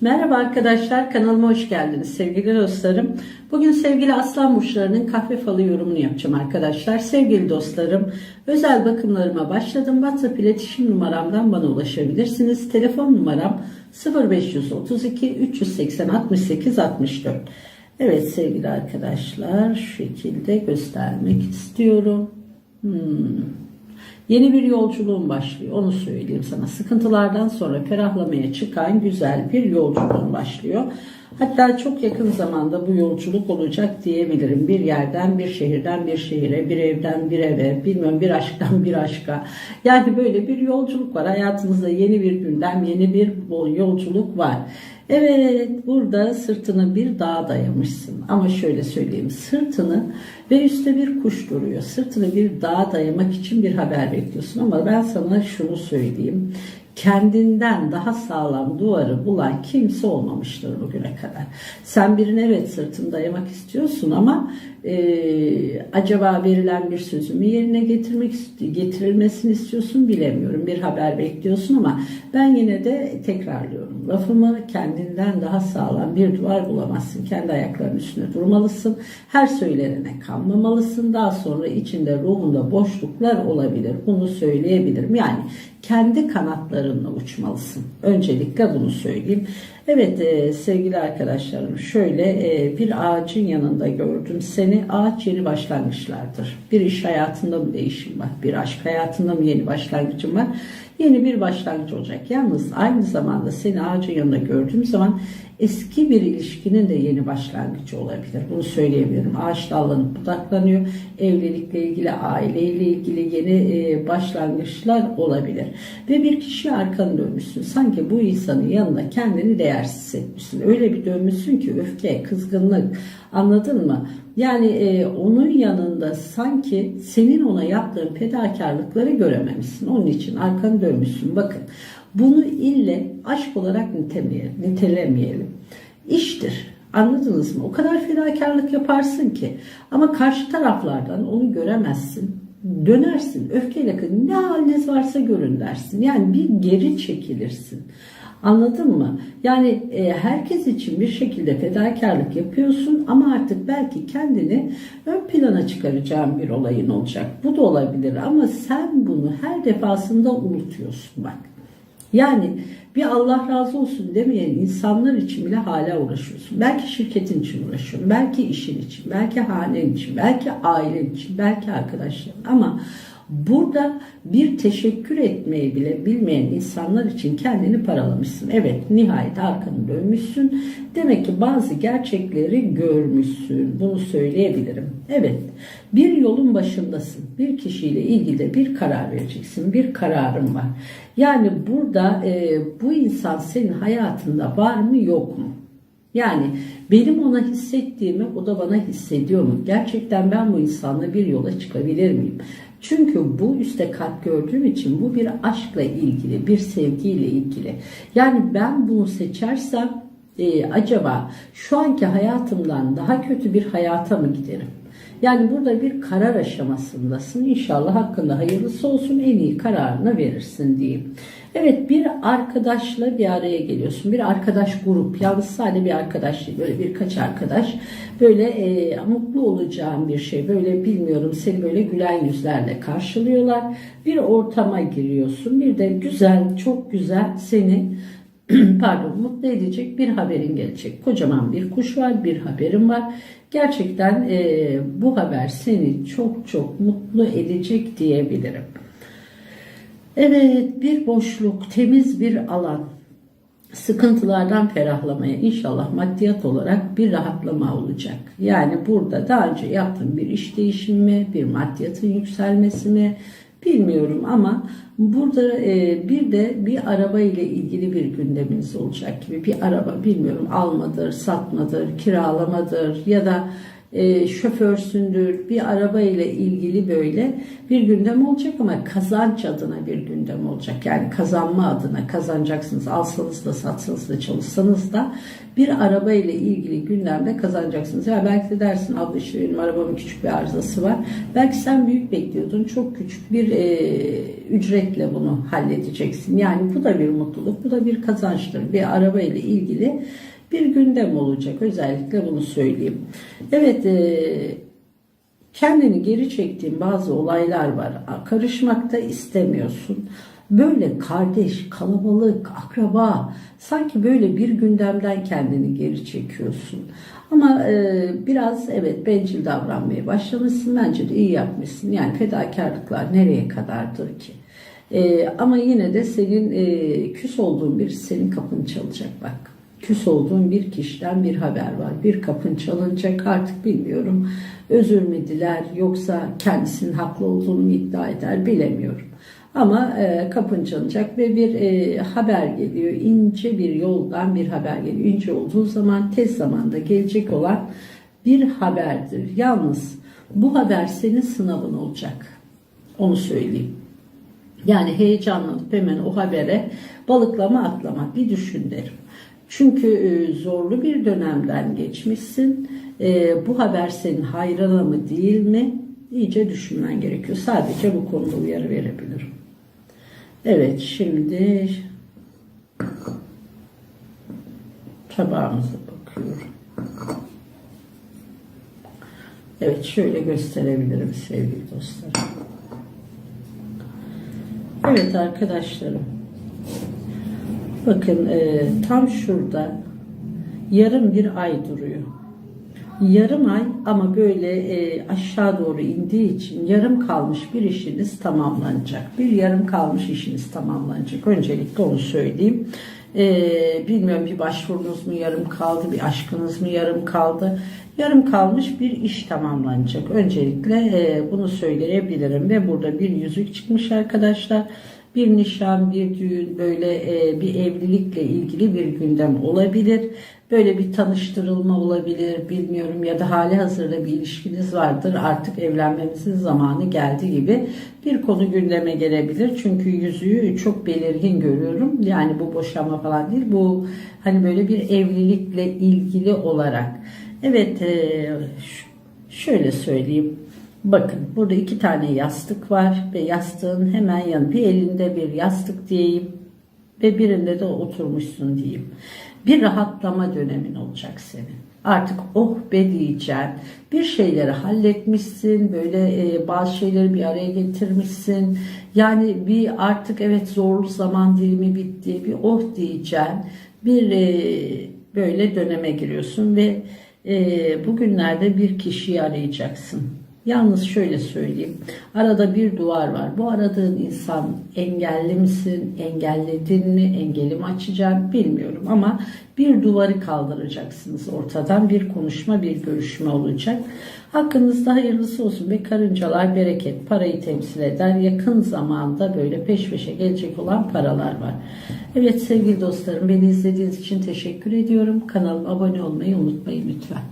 Merhaba arkadaşlar kanalıma hoş geldiniz sevgili dostlarım. Bugün sevgili aslan burçlarının kahve falı yorumunu yapacağım arkadaşlar. Sevgili dostlarım özel bakımlarıma başladım. WhatsApp iletişim numaramdan bana ulaşabilirsiniz. Telefon numaram 0532 380 68 64. Evet sevgili arkadaşlar şu şekilde göstermek istiyorum. Hmm. Yeni bir yolculuğun başlıyor. Onu söyleyeyim sana. Sıkıntılardan sonra ferahlamaya çıkan güzel bir yolculuğun başlıyor. Hatta çok yakın zamanda bu yolculuk olacak diyebilirim. Bir yerden, bir şehirden bir şehire, bir evden bir eve, bilmiyorum bir aşktan bir aşka. Yani böyle bir yolculuk var. Hayatınızda yeni bir gündem, yeni bir yolculuk var. Evet burada sırtını bir dağa dayamışsın. Ama şöyle söyleyeyim sırtını ve üstte bir kuş duruyor. Sırtını bir dağa dayamak için bir haber bekliyorsun. Ama ben sana şunu söyleyeyim. Kendinden daha sağlam duvarı bulan kimse olmamıştır bugüne kadar. Sen birine evet sırtını dayamak istiyorsun ama e, acaba verilen bir sözümü yerine getirmek getirilmesini istiyorsun bilemiyorum. Bir haber bekliyorsun ama ben yine de tekrarlıyorum. Lafımı kendinden daha sağlam bir duvar bulamazsın. Kendi ayaklarının üstüne durmalısın. Her söylenene kanmamalısın. Daha sonra içinde ruhunda boşluklar olabilir. Bunu söyleyebilirim. Yani kendi kanatlarınla uçmalısın. Öncelikle bunu söyleyeyim. Evet e, sevgili arkadaşlarım şöyle e, bir ağacın yanında gördüm seni. Ağaç yeni başlangıçlardır. Bir iş hayatında mı değişim var? Bir aşk hayatında mı yeni başlangıcım var? Yeni bir başlangıç olacak. Yalnız aynı zamanda seni ağacın yanında gördüğüm zaman eski bir ilişkinin de yeni başlangıcı olabilir. Bunu söyleyebilirim. Ağaç dallanıp budaklanıyor. Evlilikle ilgili, aileyle ilgili yeni e, başlangıçlar olabilir. Ve bir kişi arkanı dönmüşsün. Sanki bu insanın yanında kendini değersiz etmişsin. Öyle bir dönmüşsün ki öfke, kızgınlık anladın mı? Yani e, onun yanında sanki senin ona yaptığın fedakarlıkları görememişsin. Onun için arkanı dönmüşsün. Bakın bunu ille aşk olarak nitelemeyelim. İştir. Anladınız mı? O kadar fedakarlık yaparsın ki ama karşı taraflardan onu göremezsin. Dönersin öfkeyle ne haliniz varsa görün dersin. Yani bir geri çekilirsin. Anladın mı? Yani e, herkes için bir şekilde fedakarlık yapıyorsun ama artık belki kendini ön plana çıkaracağın bir olayın olacak. Bu da olabilir ama sen bunu her defasında unutuyorsun bak. Yani bir Allah razı olsun demeyen insanlar için bile hala uğraşıyorsun. Belki şirketin için uğraşıyorsun, belki işin için, belki hanen için, belki ailen için, belki arkadaşların ama Burada bir teşekkür etmeyi bile bilmeyen insanlar için kendini paralamışsın. Evet nihayet arkanı dönmüşsün. Demek ki bazı gerçekleri görmüşsün. Bunu söyleyebilirim. Evet bir yolun başındasın. Bir kişiyle ilgili bir karar vereceksin. Bir kararın var. Yani burada e, bu insan senin hayatında var mı yok mu? Yani benim ona hissettiğimi o da bana hissediyor mu? Gerçekten ben bu insanla bir yola çıkabilir miyim? Çünkü bu üstte kalp gördüğüm için bu bir aşkla ilgili, bir sevgiyle ilgili. Yani ben bunu seçersem e, acaba şu anki hayatımdan daha kötü bir hayata mı giderim? Yani burada bir karar aşamasındasın. İnşallah hakkında hayırlısı olsun en iyi kararını verirsin diyeyim. Evet bir arkadaşla bir araya geliyorsun. Bir arkadaş grup. Yalnız sadece bir arkadaş değil. Böyle birkaç arkadaş. Böyle e, mutlu olacağın bir şey. Böyle bilmiyorum seni böyle gülen yüzlerle karşılıyorlar. Bir ortama giriyorsun. Bir de güzel, çok güzel seni pardon mutlu edecek bir haberin gelecek. Kocaman bir kuş var, bir haberim var. Gerçekten e, bu haber seni çok çok mutlu edecek diyebilirim. Evet bir boşluk, temiz bir alan. Sıkıntılardan ferahlamaya inşallah maddiyat olarak bir rahatlama olacak. Yani burada daha önce yaptığım bir iş değişimi mi, bir maddiyatın yükselmesi mi bilmiyorum ama burada e, bir de bir araba ile ilgili bir gündeminiz olacak gibi. Bir araba bilmiyorum almadır, satmadır, kiralamadır ya da e, şoförsündür, bir araba ile ilgili böyle bir gündem olacak ama kazanç adına bir gündem olacak. Yani kazanma adına kazanacaksınız. Alsanız da satsanız da çalışsanız da bir araba ile ilgili gündemde kazanacaksınız. Ya belki de dersin abla işte benim arabamın küçük bir arızası var. Belki sen büyük bekliyordun. Çok küçük bir e, ücretle bunu halledeceksin. Yani bu da bir mutluluk, bu da bir kazançtır. Bir araba ile ilgili bir gündem olacak. Özellikle bunu söyleyeyim. Evet, e, kendini geri çektiğin bazı olaylar var. Karışmak da istemiyorsun. Böyle kardeş, kalabalık, akraba sanki böyle bir gündemden kendini geri çekiyorsun. Ama e, biraz evet bencil davranmaya başlamışsın. Bence de iyi yapmışsın. Yani fedakarlıklar nereye kadardır ki? E, ama yine de senin e, küs olduğun bir senin kapını çalacak bak küs olduğun bir kişiden bir haber var. Bir kapın çalınacak artık bilmiyorum. Özür mü diler yoksa kendisinin haklı olduğunu mu iddia eder bilemiyorum. Ama e, kapın çalınacak ve bir e, haber geliyor. İnce bir yoldan bir haber geliyor. İnce olduğu zaman tez zamanda gelecek olan bir haberdir. Yalnız bu haber senin sınavın olacak. Onu söyleyeyim. Yani heyecanlanıp hemen o habere balıklama atlama bir düşün derim. Çünkü e, zorlu bir dönemden geçmişsin. E, bu haber senin hayrına mı değil mi? İyice düşünmen gerekiyor. Sadece bu konuda uyarı verebilirim. Evet şimdi tabağımıza bakıyorum. Evet şöyle gösterebilirim sevgili dostlarım. Evet arkadaşlarım. Bakın e, tam şurada yarım bir ay duruyor. Yarım ay ama böyle e, aşağı doğru indiği için yarım kalmış bir işiniz tamamlanacak. Bir yarım kalmış işiniz tamamlanacak. Öncelikle onu söyleyeyim. E, bilmiyorum bir başvurunuz mu yarım kaldı, bir aşkınız mı yarım kaldı. Yarım kalmış bir iş tamamlanacak. Öncelikle e, bunu söyleyebilirim ve burada bir yüzük çıkmış arkadaşlar bir nişan, bir düğün, böyle e, bir evlilikle ilgili bir gündem olabilir. Böyle bir tanıştırılma olabilir, bilmiyorum ya da hali hazırda bir ilişkiniz vardır. Artık evlenmemizin zamanı geldi gibi bir konu gündeme gelebilir. Çünkü yüzüğü çok belirgin görüyorum. Yani bu boşanma falan değil. Bu hani böyle bir evlilikle ilgili olarak. Evet, e, şöyle söyleyeyim. Bakın burada iki tane yastık var ve yastığın hemen yanı bir elinde bir yastık diyeyim ve birinde de oturmuşsun diyeyim. Bir rahatlama dönemin olacak senin. Artık oh be diyeceksin. Bir şeyleri halletmişsin. Böyle e, bazı şeyleri bir araya getirmişsin. Yani bir artık evet zorlu zaman dilimi bitti. Bir oh diyeceksin. Bir e, böyle döneme giriyorsun ve e, bugünlerde bir kişiyi arayacaksın Yalnız şöyle söyleyeyim. Arada bir duvar var. Bu aradığın insan engelli misin? Engelledin mi? Engeli mi açacaksın? Bilmiyorum ama bir duvarı kaldıracaksınız ortadan. Bir konuşma, bir görüşme olacak. Hakkınızda hayırlısı olsun ve karıncalar bereket, parayı temsil eder. Yakın zamanda böyle peş peşe gelecek olan paralar var. Evet sevgili dostlarım beni izlediğiniz için teşekkür ediyorum. Kanalıma abone olmayı unutmayın lütfen.